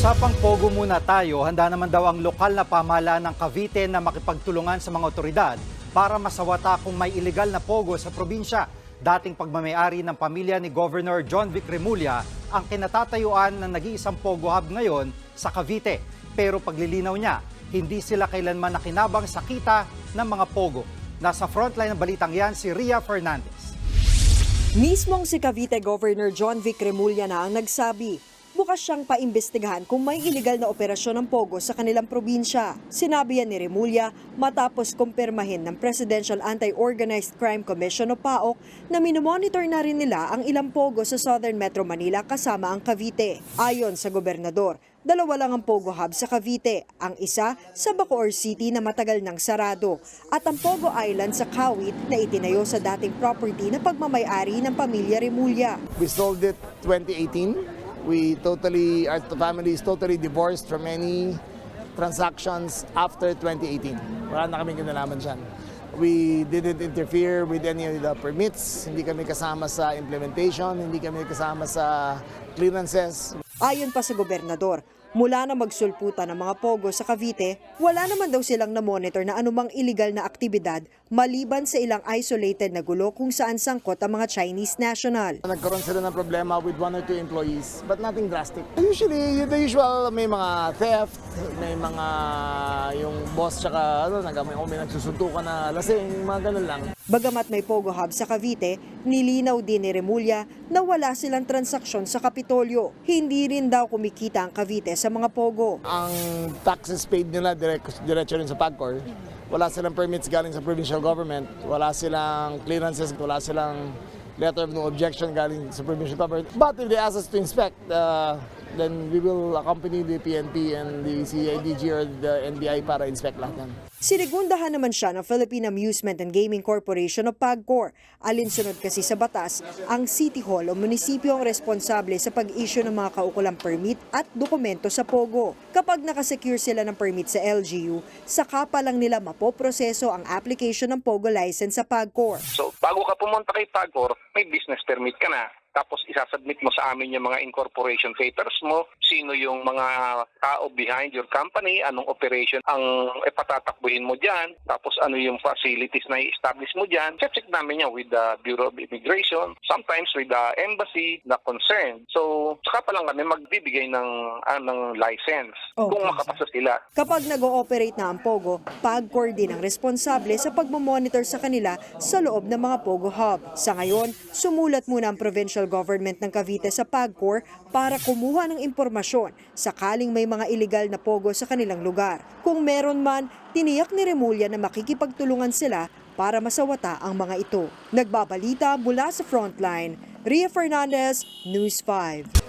Usapang Pogo muna tayo, handa naman daw ang lokal na pamahalaan ng Cavite na makipagtulungan sa mga otoridad para masawata kung may illegal na Pogo sa probinsya. Dating pagmamayari ng pamilya ni Governor John Vic Remulla ang kinatatayuan ng nag-iisang Pogo Hub ngayon sa Cavite. Pero paglilinaw niya, hindi sila kailanman nakinabang sa kita ng mga Pogo. Nasa frontline ng balitang yan si Ria Fernandez. Mismong si Cavite Governor John Vic Remulla na ang nagsabi, bukas siyang paimbestigahan kung may iligal na operasyon ng Pogo sa kanilang probinsya. Sinabi yan ni Remulla matapos kumpirmahin ng Presidential Anti-Organized Crime Commission o PAOK na minomonitor na rin nila ang ilang Pogo sa Southern Metro Manila kasama ang Cavite. Ayon sa gobernador, dalawa lang ang Pogo Hub sa Cavite, ang isa sa Bacoor City na matagal nang sarado at ang Pogo Island sa Kawit na itinayo sa dating property na pagmamayari ng pamilya Remulla. We sold it 2018. We totally, our family is totally divorced from any transactions after 2018. Wala na kaming kinalaman dyan. We didn't interfere with any of the permits. Hindi kami kasama sa implementation. Hindi kami kasama sa clearances. Ayon pa sa gobernador, mula na magsulputan ng mga pogo sa Cavite, wala naman daw silang na-monitor na anumang illegal na aktibidad maliban sa ilang isolated na gulo kung saan sangkot ang mga Chinese national. Nagkaroon sila ng problema with one or two employees, but nothing drastic. Usually, the usual, may mga theft, may mga yung boss tsaka ano, may nagsusuntukan na lasing, mga ganun lang. Bagamat may Pogo Hub sa Cavite, nilinaw din ni Remulla na wala silang transaksyon sa Kapitolyo. Hindi rin daw kumikita ang Cavite sa mga Pogo. Ang taxes paid nila diretso rin sa PAGCOR. Wala silang permits galing sa provincial government. Wala silang clearances. Wala silang letter of no objection galing sa provincial government. But if they ask us to inspect, uh, then we will accompany the PNP and the CIDG or the NBI para inspect lahat yan. Sinigundahan naman siya ng Philippine Amusement and Gaming Corporation o PAGCOR. Alinsunod kasi sa batas, ang City Hall o munisipyo ang responsable sa pag-issue ng mga kaukulang permit at dokumento sa POGO. Kapag nakasecure sila ng permit sa LGU, saka pa lang nila mapoproseso ang application ng POGO license sa PAGCOR. So, bago ka pumunta kay Pagcor, may business permit ka na. Tapos isasubmit mo sa amin yung mga incorporation papers mo, sino yung mga tao behind your company, anong operation ang ipatatakbuhin mo dyan, tapos ano yung facilities na i-establish mo dyan. Check namin yan with the Bureau of Immigration, sometimes with the embassy na concerned. So, saka pa lang kami magbibigay ng, ah, ng license Okay, kung makapasa sila. Kapag nag-ooperate na ang POGO, PAGCOR din ang responsable sa pagmamonitor sa kanila sa loob ng mga POGO Hub. Sa ngayon, sumulat muna ang provincial government ng Cavite sa PAGCOR para kumuha ng impormasyon sakaling may mga illegal na POGO sa kanilang lugar. Kung meron man, tiniyak ni Remulla na makikipagtulungan sila para masawata ang mga ito. Nagbabalita mula sa Frontline, Ria Fernandez, News 5.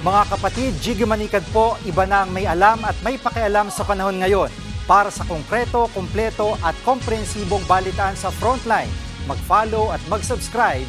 Mga kapatid, Jiggy Manikad po, iba na ang may alam at may pakialam sa panahon ngayon. Para sa konkreto, kumpleto at komprehensibong balitaan sa Frontline, mag-follow at mag-subscribe